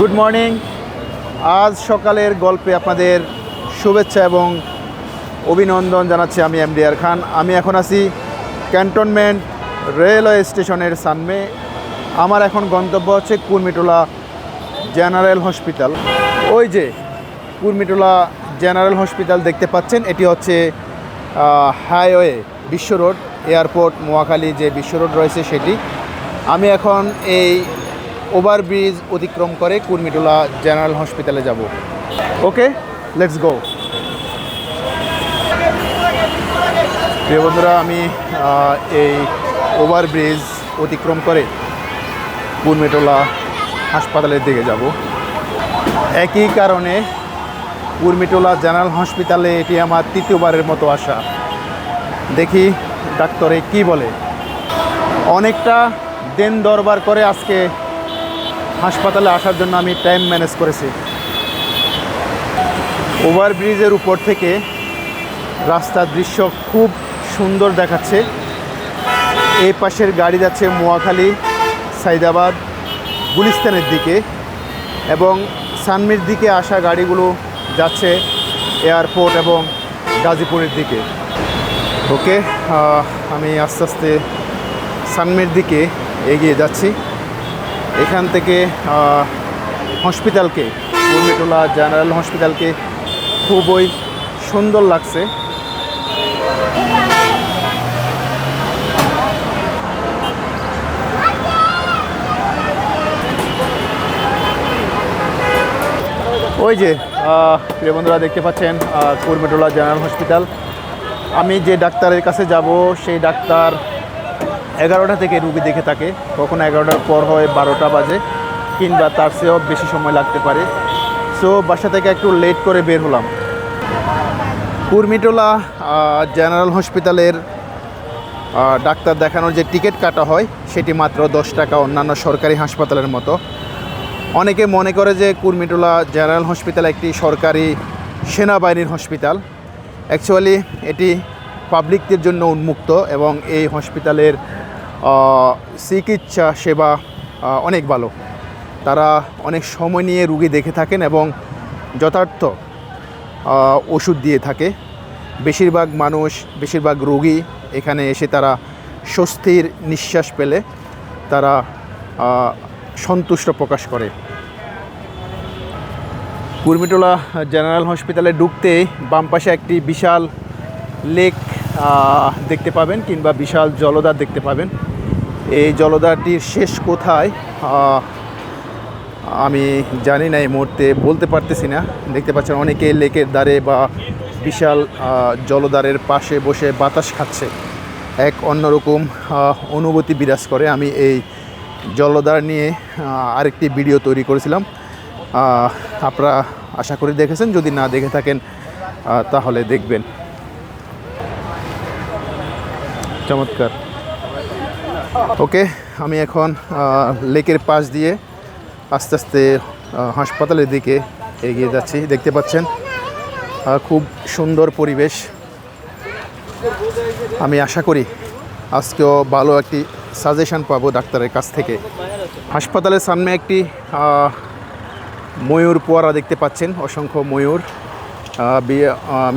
Good morning আজ সকালের গল্পে আপনাদের শুভেচ্ছা এবং অভিনন্দন জানাচ্ছি আমি এম এমডিআর খান। আমি এখন আছি ক্যান্টনমেন্ট রেলওয়ে স্টেশনের সামনে। আমার এখন গন্তব্য হচ্ছে কুর্মিটোলা জেনারেল হসপিটাল। ওই যে কুর্মিটোলা জেনারেল হসপিটাল দেখতে পাচ্ছেন, এটি হচ্ছে হাইওয়ে, বিশ্ব রোড, এয়ারপোর্ট মোয়াখালী যে বিশ্ব রোড রয়েছে সেটি। আমি এখন এই ওভারব্রিজ অতিক্রম করে কুর্মিটোলা জেনারেল হসপিটালে যাব। ওকে লেটস গো প্রিয় বন্ধুরা, আমি এই ওভারব্রিজ অতিক্রম করে কুর্মিটোলা হাসপাতালের দিকে যাব। একই কারণে কুর্মিটোলা জেনারেল হসপিটালে এটি আমার তৃতীয়বারের মতো আসা। দেখি ডাক্তারে কি বলে। অনেকটা দেন দরবার করে আজকে হাসপাতালে আসার জন্য আমি টাইম ম্যানেজ করেছি। ওভারব্রিজের উপর থেকে রাস্তার দৃশ্য খুব সুন্দর দেখাচ্ছে। এই পাশের গাড়ি যাচ্ছে মোয়াখালী, সাইদাবাদ গুলিস্তানের দিকে এবং সানমির দিকে আসা গাড়িগুলো যাচ্ছে এয়ারপোর্ট এবং গাজীপুরের দিকে। ওকে আমি আস্তে আস্তে সানমির দিকে এগিয়ে যাচ্ছি। এখান থেকে হসপিটালকে উর্মিটোলা জেনারেল হসপিটালকে খুবই সুন্দর লাগছে। ওই যে প্রিয় বন্ধুরা দেখতে পাচ্ছেন কুর্মিটোলা জেনারেল হসপিটাল আমি যে ডাক্তারের কাছে যাব, সেই ডাক্তার এগারোটা থেকে রুগী দেখে থাকে। কখনো এগারোটার পর হয় বারোটা বাজে, কিংবা তার চেয়েও বেশি সময় লাগতে পারে। সো বাসা থেকে একটু লেট করে বের হলাম। কুর্মিটোলা জেনারেল হসপিটালের ডাক্তার দেখানোর যে টিকিট কাটা হয়, সেটি মাত্র দশ টাকা অন্যান্য সরকারি হাসপাতালের মতো। অনেকে মনে করে যে কুর্মিটোলা জেনারেল হসপিটাল একটি সরকারি সেনাবাহিনীর হসপিটাল অ্যাকচুয়ালি এটি পাবলিকদের জন্য উন্মুক্ত এবং এই হসপিটালের চিকিৎসা, সেবা অনেক ভালো। তারা অনেক সময় নিয়ে রুগী দেখে থাকেন এবং যথার্থ ওষুধ দিয়ে থাকে। বেশিরভাগ মানুষ, বেশিরভাগ রোগী এখানে এসে তারা স্বস্তির নিঃশ্বাস পেলে তারা সন্তুষ্ট প্রকাশ করে। কুর্মিটোলা জেনারেল হসপিটালে ঢুকতে বাম পাশে একটি বিশাল লেক দেখতে পাবেন কিংবা বিশাল জলধার দেখতে পাবেন। এই জলধারটির শেষ কোথায়? আমি জানি না এই মুহূর্তে, বলতে পারতেছি না। দেখতে পাচ্ছেন অনেকে লেকের ধারে বা বিশাল জলধারের পাশে বসে বাতাস খাচ্ছে। এক অন্যরকম অনুভূতি বিরাজ করে। আমি এই জলধার নিয়ে আরেকটি ভিডিও তৈরি করেছিলাম। আপনারা আশা করি দেখেছেন। যদি না দেখে থাকেন তাহলে দেখবেন। চমৎকার। ওকে, আমি এখন লেকের পাশ দিয়ে আস্তে আস্তে হাসপাতালের দিকে এগিয়ে যাচ্ছি, দেখতে পাচ্ছেন? খুব সুন্দর পরিবেশ। আমি আশা করি আজকেও ভালো একটি সাজেশন পাবো ডাক্তারের কাছ থেকে। হাসপাতালের সামনে একটি ময়ূর পোয়ারা দেখতে পাচ্ছেন, অসংখ্য ময়ূর।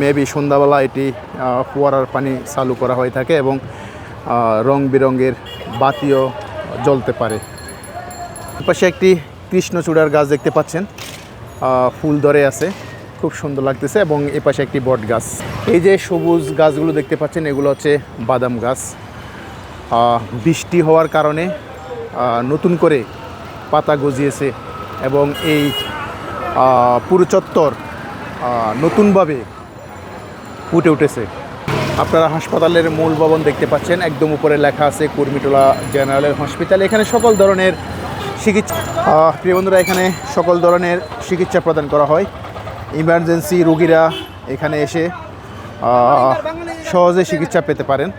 মেবি সন্ধ্যাবেলা এটি ফোয়ারার পানি চালু করা হয়ে থাকে এবং রং বেরঙের বাতিও জ্বলতে পারে। পাশে একটি কৃষ্ণচূড়ার গাছ দেখতে পাচ্ছেন। ফুল ধরে আছে খুব সুন্দর লাগতেছে এবং এ পাশে একটি বট গাছ। এই যে সবুজ গাছগুলো দেখতে পাচ্ছেন এগুলো হচ্ছে বাদাম গাছ। বৃষ্টি হওয়ার কারণে নতুন করে পাতা গজিয়েছে এবং এই আহ, পুরো চত্বর নতুনভাবে ফুটে উঠেছে। আপনারা হাসপাতালের মূল ভবন দেখতে পাচ্ছেন, একদম উপরে লেখা আছে কুর্মিটোলা জেনারেল হসপিটাল। এখানে সকল ধরনের চিকিৎসা প্রিয় বন্ধুরা, এখানে সকল ধরনের চিকিৎসা প্রদান করা হয়। ইমার্জেন্সি রুগীরা এখানে এসে সহজে চিকিৎসা পেতে পারেন।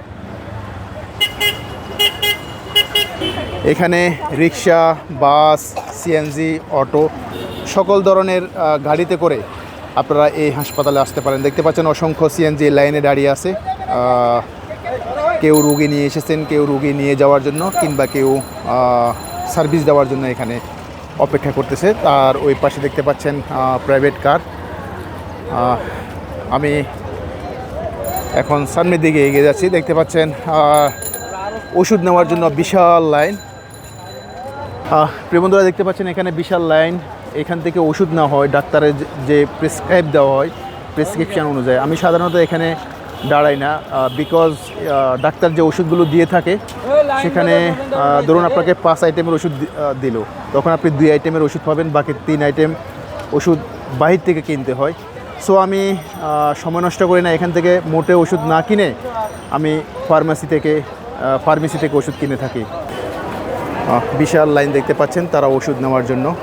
এখানে রিক্সা, বাস, সিএনজি, অটো সকল ধরনের গাড়িতে করে আপনারা এই হাসপাতালে আসতে পারেন। দেখতে পাচ্ছেন অসংখ্য সিএনজি লাইনে দাঁড়িয়ে আছে। কেউ রুগী নিয়ে এসেছেন, কেউ রুগী নিয়ে যাওয়ার জন্য কিংবা কেউ সার্ভিস দেওয়ার জন্য এখানে অপেক্ষা করতেছে। আর ওই পাশে দেখতে পাচ্ছেন প্রাইভেট কার আমি এখন সামনের দিকে এগিয়ে যাচ্ছি। দেখতে পাচ্ছেন ওষুধ নেওয়ার জন্য বিশাল লাইন। প্রিয় দেখতে পাচ্ছেন এখানে বিশাল লাইন। এখান থেকে ওষুধ না হয়, ডাক্তারের যে- প্রেসক্রাইব দেওয়া হয় প্রেসক্রিপশন অনুযায়ী। আমি সাধারণত এখানে দাঁড়াই না বিকজ ডাক্তার যে ওষুধগুলো দিয়ে থাকে, সেখানে ধরুন আপনাকে পাঁচ আইটেমের ওষুধ দিল। তখন আপনি দুই আইটেমের ওষুধ পাবেন, বাকি তিন আইটেম ওষুধ বাহির থেকে কিনতে হয়। সো আমি সময় নষ্ট করি না, এখান থেকে মোটে ওষুধ না কিনে আমি ফার্মেসি থেকে ফার্মেসি থেকে ওষুধ কিনে থাকি। বিশাল লাইন দেখতে পাচ্ছেন, তারা ওষুধ নেওয়ার জন্য।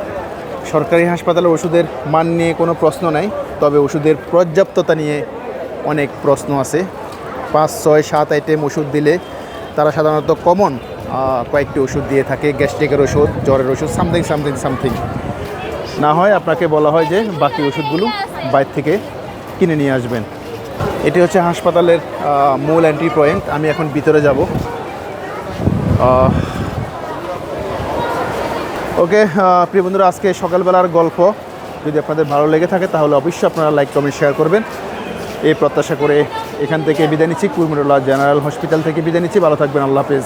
সরকারি হাসপাতালে ওষুধের মান নিয়ে কোনো প্রশ্ন নাই, তবে ওষুধের পর্যাপ্ততা নিয়ে অনেক প্রশ্ন আছে। পাঁচ, ছয়, সাত আইটেম ওষুধ দিলে তারা সাধারণত কমন কয়েকটি ওষুধ দিয়ে থাকে, গ্যাস্ট্রিকের ওষুধ, জ্বরের ওষুধ, সামথিং সামথিং সামথিং। না হয় আপনাকে বলা হয় যে বাকি ওষুধগুলো বাইরে থেকে কিনে নিয়ে আসবেন। এটি হচ্ছে হাসপাতালের মূল এন্ট্রি পয়েন্ট আমি এখন ভিতরে যাব। ওকে প্রিয় বন্ধুরা, আজকে সকালবেলার গল্প। যদি আপনাদের ভালো লেগে থাকে, তাহলে অবশ্যই আপনারা লাইক, কমেন্ট শেয়ার করবেন। এই প্রত্যাশা করে এখান থেকে বিদায় নিচ্ছি। কুরমুরুল্লাহ জেনারেল হসপিটাল থেকে বিদায় নিচ্ছি। ভালো থাকবেন। আল্লাহ হাফেজ।